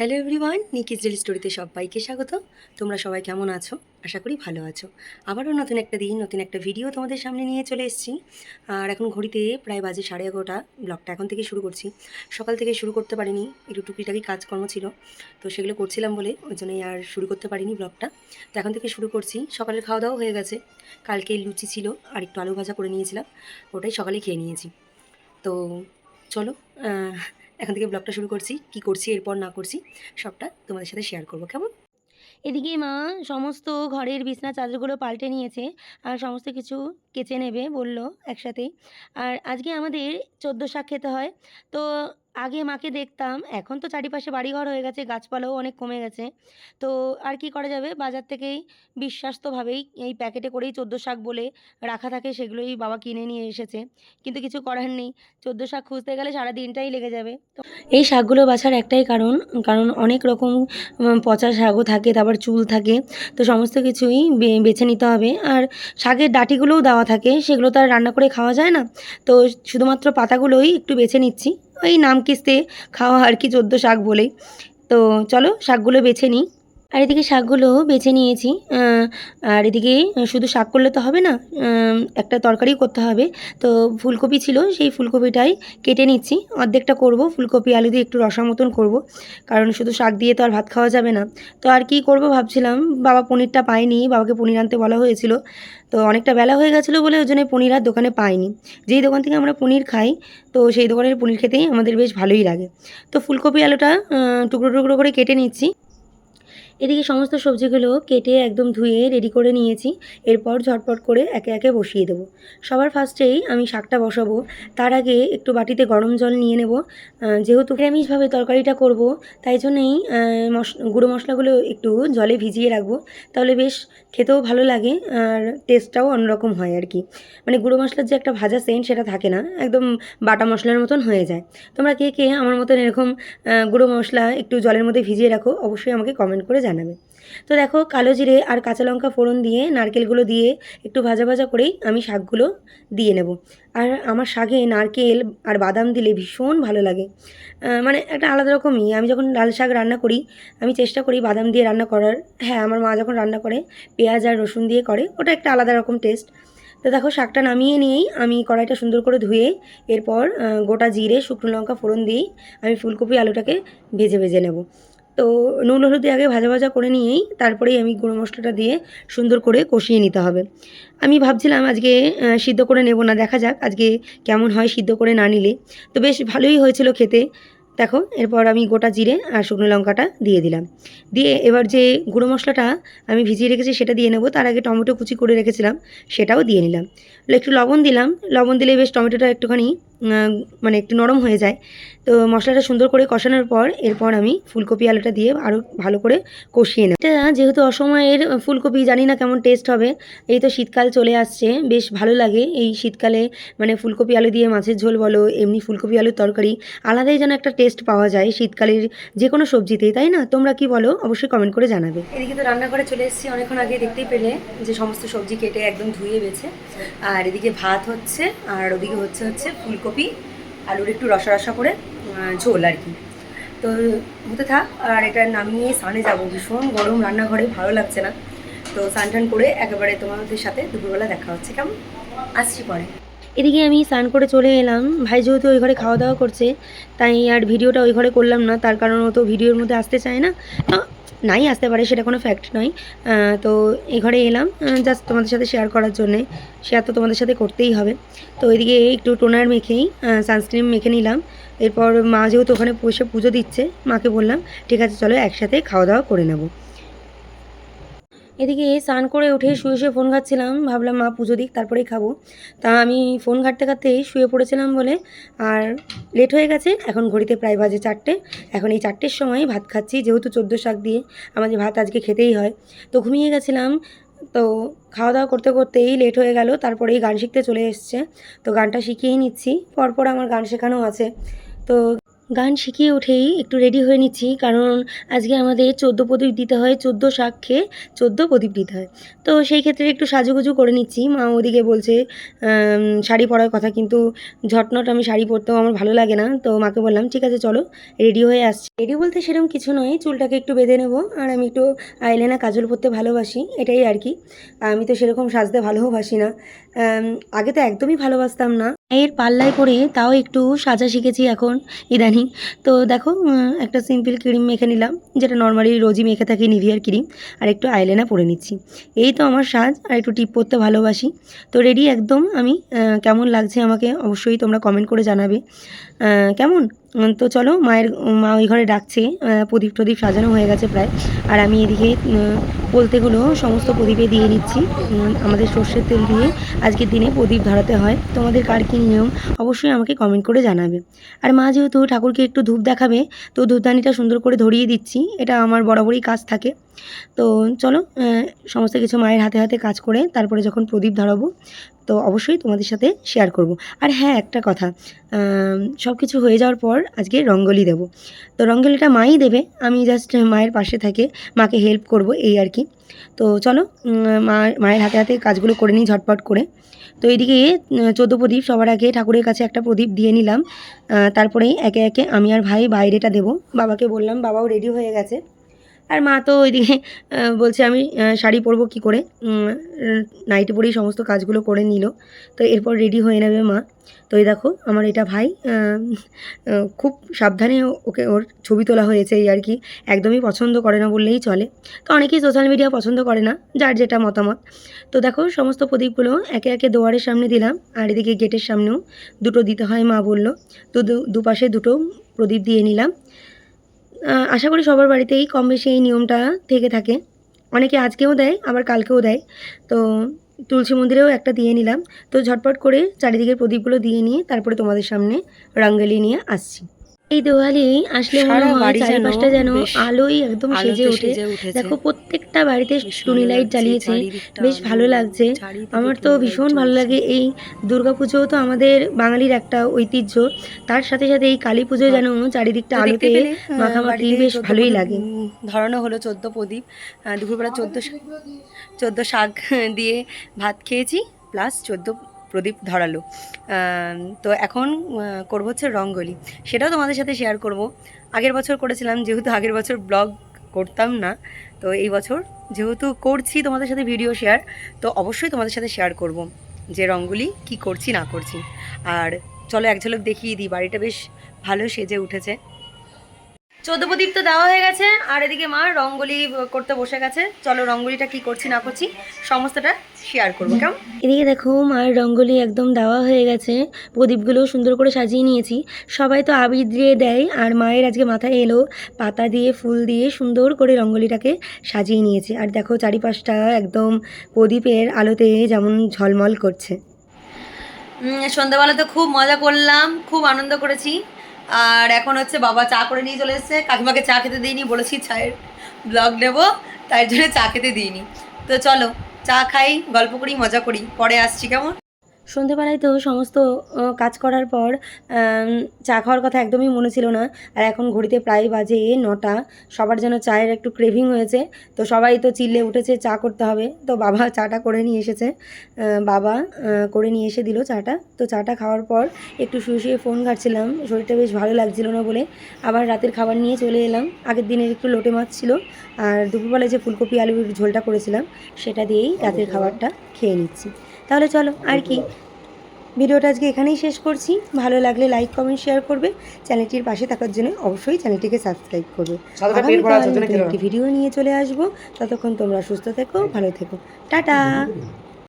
Hello everyone নিকিজ daily স্টোরিতে সবাইকে স্বাগত। তোমরা সবাই কেমন আছো? আশা করি ভালো আছো। আবারও নতুন একটা দিন, নতুন একটা ভিডিও তোমাদের সামনে নিয়ে চলে এসেছি। আর এখন ঘড়িতে প্রায় বাজে সাড়ে এগারোটা ব্লগটা এখন থেকে শুরু করছি। সকাল থেকে শুরু করতে পারিনি, একটু টুকিটাকি কাজকর্ম ছিল, তো সেগুলো করছিলাম বলে ওই জন্যই আর শুরু করতে পারিনি ব্লগটা তো এখন থেকে শুরু করছি, সকালের খাওয়া দাওয়া হয়ে গেছে। কালকে লুচি ছিল, আর একটু আলু ভাজা করে নিয়েছিলাম, ওটাই সকালে খেয়ে নিয়েছি। তো চলো এখন থেকে ব্লগটা শুরু করছি, কি করছি, এরপর না করছি, সবটা তোমাদের সাথে শেয়ার করব, কেমন? এদিকে মা সমস্ত ঘরের বিছনা চাদরগুলো পাল্টে নিয়েছে, আর সমস্ত কিছু কেচে নেবে বলল একসাথেই। আর আজকে আমাদের চোদ্দ শাক খেতে হয়, তো আগে মাকে দেখতাম, এখন তো চারিপাশে বাড়িঘর হয়ে গেছে, গাছপালাও অনেক কমে গেছে। তো আর কি করা যাবে? বাজার থেকেই বিশ্বাস্তভাবেই এই প্যাকেটে করেই চোদ্দ শাক বলে রাখা থাকে, সেগুলোই বাবা কিনে নিয়ে এসেছে। কিন্তু কিছু করার নেই, চোদ্দ শাক খুঁজতে গেলে সারা দিনটাই লেগে যাবে। তো এই শাকগুলো বাছার একটাই কারণ কারণ অনেক রকম পচা শাকও থাকে, তারপর চুল থাকে, তো সমস্ত কিছুই বেছে নিতে হবে। আর শাকের ডাটিগুলোও দেওয়া থাকে, সেগুলো তো আর রান্না করে খাওয়া যায় না। তো শুধুমাত্র পাতাগুলোই একটু বেছে নিচ্ছি। ওই নাম কিস্তে খাওয়া আর কি চোদ্দ শাক বলেই। তো চলো শাকগুলো বেছে নিই। আর এদিকে শাকগুলো বেছে নিয়েছি। আর এদিকে শুধু শাক করলে তো হবে না একটা তরকারি করতে হবে। তো ফুলকপি ছিল, সেই ফুলকপিটাই কেটে নিচ্ছি। অর্ধেকটা করব, ফুলকপি, আলু দিয়ে একটু রসা মতন করব। কারণ শুধু শাক দিয়ে তো আর ভাত খাওয়া যাবে না। তো আর কি করব ভাবছিলাম, বাবা পনিরটা পায়নি, বাবাকে পনির আনতে বলা হয়েছিল। তো অনেকটা বেলা হয়ে গেছিল বলে ওই জন্য পনির আর দোকানে পাইনি। যেই দোকান থেকে আমরা পনির খাই, তো সেই দোকানের পনির খেতেই আমাদের বেশ ভালোই লাগে। তো ফুলকপি, আলুটা টুকরো টুকরো করে কেটে নিচ্ছি। এদিকে সমস্ত সবজিগুলো কেটে একদম ধুয়ে রেডি করে নিয়েছি। এরপর ঝটপট করে একে একে বসিয়ে দেবো। সবার ফার্স্টেই আমি শাকটা বসাবো। তার আগে একটু বাটিতে গরম জল নিয়ে নেব। যেহেতু নিরামিষভাবে তরকারিটা করব, তাই জন্যেই মশ, গুঁড়ো মশলাগুলো একটু জলে ভিজিয়ে রাখব। তাহলে বেশ খেতেও ভালো লাগে আর টেস্টটাও অন্যরকম হয় আর কি। মানে গুঁড়ো মশলার যে একটা ভাজা সেন্ট সেটা থাকে না, একদম বাটা মশলার মতন হয়ে যায়। তোমরা কে কে আমার মতন এরকম গুঁড়ো মশলা একটু জলের মধ্যে ভিজিয়ে রাখো, অবশ্যই আমাকে কমেন্ট করে জানাবে। তো দেখো, কালো জিরে আর কাঁচা লঙ্কা ফোড়ন দিয়ে, নারকেলগুলো দিয়ে একটু ভাজা ভাজা করেই আমি শাকগুলো দিয়ে নেব। আর আমার শাকে নারকেল আর বাদাম দিলে ভীষণ ভালো লাগে। মানে একটা আলাদা রকমই। আমি যখন লাল শাক রান্না করি, আমি চেষ্টা করি বাদাম দিয়ে রান্না করার। হ্যাঁ আমার মা যখন রান্না করে, পেঁয়াজ আর রসুন দিয়ে করে, ওটা একটা আলাদা রকম টেস্ট তো দেখো, শাকটা নামিয়ে নিয়েই আমি কড়াইটা সুন্দর করে ধুয়ে, এরপর গোটা জিরে, শুকনো লঙ্কা ফোড়ন দিয়েই আমি ফুলকপি আলুটাকে ভেজে ভেজে নেব। তো নুন, হলুদ আগে ভাজা ভাজা করে নিয়েই তারপরেই আমি গুঁড়ো মশলাটা দিয়ে সুন্দর করে কষিয়ে নিতে হবে। আমি ভাবছিলাম আজকে সিদ্ধ করে নেব না, দেখা যাক আজকে কেমন হয় সিদ্ধ করে না নিলে। তো বেশ ভালোই হয়েছিল খেতে। দেখো, এরপর আমি গোটা জিরে আর শুকনো লঙ্কাটা দিয়ে দিলাম। দিয়ে এবার যে গুঁড়ো মশলাটা আমি ভিজিয়ে রেখেছি সেটা দিয়ে নেব। তার আগে টমেটো কুচি করে রেখেছিলাম, সেটাও দিয়ে নিলাম। একটু লবণ দিলাম। লবণ দিলে বেশ টমেটোটা একটুখানি মানে একটু নরম হয়ে যায়। তো মশলাটা সুন্দর করে কষানোর পর এরপর আমি ফুলকপি আলুটা দিয়ে আরও ভালো করে কষিয়ে নেব। এটা যেহেতু অসময়ের ফুলকপি, জানি না কেমন টেস্ট হবে। এই তো শীতকাল চলে আসছে, বেশ ভালো লাগে এই শীতকালে। মানে ফুলকপি আলু দিয়ে মাছের ঝোল বলো, এমনি ফুলকপি আলুর তরকারি, আলাদাই যেন একটা টেস্ট পাওয়া যায় শীতকালের যে কোনো সবজিতেই, তাই না? তোমরা কি বলো? অবশ্যই কমেন্ট করে জানাবে। এদিকে তো রান্নাঘরে চলে এসেছি, অনেকক্ষণ আগে দেখতেই পেলে যে সমস্ত সবজি কেটে একদম ধুয়ে বেছে আর এদিকে ভাত হচ্ছে, আর ওদিকে হচ্ছে হচ্ছে ফুলকপি। আলুর একটু রসা রসা করে ঝোল আর কি। তো হতে থাক, আর এটা নামিয়ে স্নানে যাব ভীষণ গরম রান্নাঘরে, ভালো লাগছে না। তো স্নান টান করে একেবারে তোমাদের সাথে দুপুরবেলা দেখা হচ্ছে। কেমন? আসছি পরে। এদিকে আমি স্নান করে চলে এলাম। ভাই যেহেতু ওই ঘরে খাওয়া দাওয়া করছে, তাই আর ভিডিওটা ওই ঘরে করলাম না। তার কারণ ও তো ভিডিওর মধ্যে আসতে চায় না। নাই, আসতে পারে, সেটা কোনো ফ্যাক্ট নয়। তো এই ঘরে এলাম জাস্ট তোমাদের সাথে শেয়ার করার জন্যে। শেয়ার তো তোমাদের সাথে করতেই হবে। তো ওইদিকে একটু টোনার মেখেই সানস্ক্রিন মেখে নিলাম। এরপর মা যেহেতু ওখানে বসে পুজো দিচ্ছে, মাকে বললাম, ঠিক আছে, চলো একসাথে খাওয়া দাওয়া করে নেব। এদিকে স্নান করে উঠে শুয়ে শুয়ে ফোন ঘাটছিলাম। ভাবলাম, মা, পুজো দিক, তারপরেই খাব। তা আমি ফোন ঘাটতে ঘাটতেই শুয়ে পড়েছিলাম বলে। আর লেট হয়ে গেছে, এখন ঘড়িতে প্রায় বাজে চারটে। এখন এই চারটের সময় ভাত খাচ্ছি, যেহেতু চোদ্দ শাক দিয়ে আমাদের ভাত আজকে খেতেই হয়। তো ঘুমিয়ে গেছিলাম। তো খাওয়া দাওয়া করতে করতেই লেট হয়ে গেল তারপরেই গান শিখতে চলে এসছে। তো গানটা শিখিয়েই নিচ্ছি, পরপর আমার গান শেখানো আছে। তো গান শিখিয়ে উঠেই একটু রেডি হয়ে নিচ্ছি, কারণ আজকে আমাদের চোদ্দ প্রদীপ দিতে হয়, চোদ্দ শাক খেয়ে চোদ্দ প্রদীপ দিতে হয়। তো সেই ক্ষেত্রে একটু সাজুগুজু করে নিচ্ছি। মা ওদিকে বলছে শাড়ি পরার কথা, কিন্তু ঝটনট আমি শাড়ি পরতেও আমার ভালো লাগে না। তো মাকে বললাম, ঠিক আছে, চলো রেডি হয়ে আসছি। রেডি বলতে সেরকম কিছু নয়, চুলটাকে একটু বেঁধে নেব, আর আমি একটু আইলাইনা কাজল পরতে ভালোবাসি, এটাই আর কি। আমি তো সেরকম সাজতে ভালোবাসি না। আগে তো একদমই ভালোবাসতাম না এর পাল্লায় পরে তাও একটু সাজা শিখেছি এখন, ইদানিং। তো দেখো একটা সিম্পল ক্রিম মেখে নিলাম, যেটা নর্মালি রোজই মেখে থাকি নিভিয়ার ক্রিম আর একটু আইলেনা পরে নিচ্ছি। এই তো আমার সাজ, আর একটু টিপ পরতে ভালোবাসি। তো রেডি একদম আমি কেমন লাগছে আমাকে অবশ্যই তোমরা কমেন্ট করে জানাবে। কেমন? তো চলো মায়ের, মা ওই ঘরে ডাকছে প্রদীপ টদীপ সাজানো হয়ে গেছে প্রায়। আর আমি এদিকে বলতেগুলো সমস্ত প্রদীপে দিয়ে নিচ্ছি। আমাদের সর্ষের তেল দিয়ে আজকের দিনে প্রদীপ ধরাতে হয়। তোমাদের কার কী নিয়ম? অবশ্যই আমাকে কমেন্ট করে জানাবে। আর মা যেহেতু ঠাকুরকে একটু ধূপ দেখাবে, তো ধূপদানিটা সুন্দর করে ধরিয়ে দিচ্ছি। এটা আমার বরাবরই কাজ থাকে। তো চলো সমস্ত কিছু মায়ের হাতে হাতে কাজ করে তারপরে যখন প্রদীপ ধরাবো, তো অবশ্যই তোমাদের সাথে শেয়ার করব। আর হ্যাঁ একটা কথা সব কিছু হয়ে যাওয়ার পর আজকে রঙ্গোলি দেবো। তো রঙ্গোলিটা মাই দেবে, আমি জাস্ট মায়ের পাশে থাকে মাকে হেল্প করব, এই আর কি। তো চলো মা, মায়ের হাতে হাতে কাজগুলো করে নিই ঝটপট করে। তো এইদিকে চোদ্দ প্রদীপ, সবার আগে ঠাকুরের কাছে একটা প্রদীপ দিয়ে নিলাম। তারপরেই একে একে আমি আর ভাই বাইরেটা দেবো। বাবাকে বললাম, বাবাও রেডি হয়ে গেছে। আর মা তো ওইদিকে বলছে আমি শাড়ি পরবো কী করে? নাইটি পরেই সমস্ত কাজগুলো করে নিল। তো এরপর রেডি হয়ে নেবে মা। তো এই দেখো, আমার এটা ভাই খুব সাবধানে ওকে ওর ছবি তোলা হয়েছে এই আর কি। একদমই পছন্দ করে না বললেই চলে। তো অনেকেই সোশ্যাল মিডিয়া পছন্দ করে না, যার যেটা মতামত। তো দেখো, সমস্ত প্রদীপগুলো একে একে দোয়ারের সামনে দিলাম, আর এদিকে গেটের সামনেও দুটো দিতে হয় মা বলল। তো দুপাশে দুটো প্রদীপ দিয়ে নিলাম। আশা করি সবার বাড়িতেই কম বেশি এই নিয়মটা থেকে থাকে। অনেকে আজকেও দেয়, আবার কালকেও দেয়। তো তুলসী মন্দিরেও একটা দিয়ে নিলাম। তো ঝটপট করে চারিদিকের প্রদীপগুলো দিয়ে নিয়ে তারপরে তোমাদের সামনে রঙ্গোলি নিয়ে আসছি। এই দেওয়ালি আসলে মনে হয় চারিপাশটা যেন আলোই একদম সেজে ওঠে। দেখো প্রত্যেকটা বাড়িতে টুনি লাইট জ্বালিয়েছে। বেশ ভালো লাগছে। আমার তো ভীষণ ভালো লাগে এই দুর্গাপুজো তো আমাদের বাঙালির একটা ঐতিহ্য। তার সাথে সাথে এই কালী পুজো যেন চারিদিকটা আলোতে মাখামাখি বেশ ভালোই লাগে। ধরানো হলো চোদ্দ প্রদীপ। দুপুরবেলা চোদ্দ চোদ্দ শাক দিয়ে ভাত খেয়েছি প্লাস চোদ্দ প্রদীপ ধরালো। তো এখন করব হচ্ছে রঙ্গোলি। সেটাও তোমাদের সাথে শেয়ার করব। আগের বছর করেছিলাম, যেহেতু আগের বছর ব্লগ করতাম না, তো এই বছর যেহেতু করছি তোমাদের সাথে ভিডিও শেয়ার তো অবশ্যই তোমাদের সাথে শেয়ার করব যে রঙ্গোলি কি করছি, না করছি। আর চলো এক ঝলক দেখিয়ে দিই, বাড়িটা বেশ ভালো সেজে উঠেছে। চোদ্দ প্রদীপ তো দেওয়া হয়ে গেছে আর এদিকে মা রঙ্গোলি করতে বসে গেছে। চলো রঙ্গোলিটা কি করছি না করছি সমস্তটা শেয়ার করব কেমন? এদিকে দেখো মার রঙ্গোলি একদম দেওয়া হয়ে গেছে। প্রদীপগুলো সুন্দর করে সাজিয়ে নিয়েছি। সবাই তো আবির দিয়ে দেয় আর মায়ের আজকে মাথায় এলো পাতা দিয়ে ফুল দিয়ে সুন্দর করে রঙ্গোলিটাকে সাজিয়ে নিয়েছে। আর দেখো চারিপাশটা একদম প্রদীপের আলোতে যেমন ঝলমল করছে। সন্ধ্যাবেলা তো খুব মজা করলাম খুব আনন্দ করেছি। আর এখন হচ্ছে বাবা চা করে নিয়ে চলে এসেছে। কাকিমাকে চা খেতে দিইনি, বলেছি চায়ের ব্লগ নেব, তাই জন্য চা খেতে দিইনি। তো চলো, চা খাই, গল্প করি, মজা করি, পরে আসছি, কেমন? সন্ধেবেলায় তো সমস্ত কাজ করার পর চা খাওয়ার কথা একদমই মনে ছিল না। আর এখন ঘড়িতে প্রায় বাজে নটা, সবার যেন চায়ের একটু ক্রেভিং হয়েছে। তো সবাই তো চিল্লে উঠেছে, চা করতে হবে। তো বাবা চাটা করে নিয়ে এসেছে। বাবা করে নিয়ে এসে দিল চাটা। তো চাটা খাওয়ার পর একটু শুয়ে শুয়ে ফোন ঘাটছিলাম। শরীরটা বেশ ভালো লাগছিল না বলে আবার রাতের খাবার নিয়ে চলে এলাম। আগের দিনের একটু লোটে মাছ ছিল। আর দুপুরবেলায় যে ফুলকপি, আলুর ঝোলটা করেছিলাম, সেটা দিয়েই রাতের খাবারটা খেয়ে নিচ্ছি। তাহলে চলো আর কি। ভিডিওটা আজকে এখানেই শেষ করছি। ভালো লাগলে লাইক কমেন্ট শেয়ার করবে। চ্যানেলটির পাশে থাকার জন্য অবশ্যই চ্যানেলটিকে সাবস্ক্রাইব করবে। আগামীকাল একটি ভিডিও নিয়ে চলে আসব। ততক্ষণ তোমরা সুস্থ থেকো ভালো থেকো। টাটা!